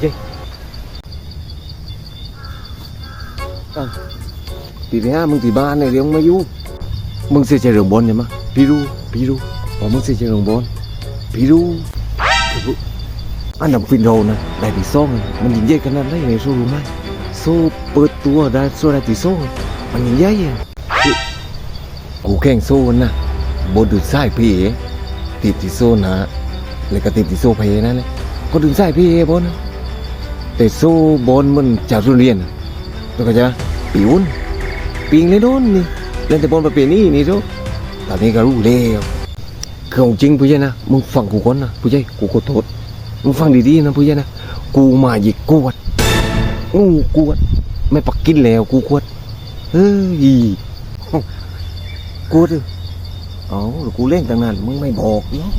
เย้อะปีที่ห้มึงที่บ้านเนี่ยเดี๋ยงมาอยู่มึงเสียใจเรื่องบอลใช่ไหมพี่รู้พี่รู้พอมึงเสียใจเรื่องบอลพี่รู้อันดับฟินโรนะได้ที่องมันยิงใหญ่ขนาดไหนในโซรู้ไหมโซเปิดตัวได้โซได้ที่สองมันยิงใหญ่อะกูแข่งโซนะบนดุดไสายพี่ติดที่โซนะแล้วก็ติดที่โซเพนั่นแหละก็ดึงไสายพี่เอบอลนะ แต่โซบอลมันจากโรงเรียนนะแล้วก็จะปีวุ้นปีงเลยโดนนี่เล่นแต่บอลประเภทนี้นี่ทุกตอนนี้ก็รู้แล้วคือของจริงผู้ใหญ่นะมึงฟังกูก่อนนะผู้ใหญ่กูขอโทษมึงฟังดีๆนะผู้ใหญ่นะกูมาหยิกกวดงูกวดไม่ปักกินแล้วกูกวดเฮ้ยกวดเอออ๋อกูเล่นตั้งนานมึงไม่บอกเนาะ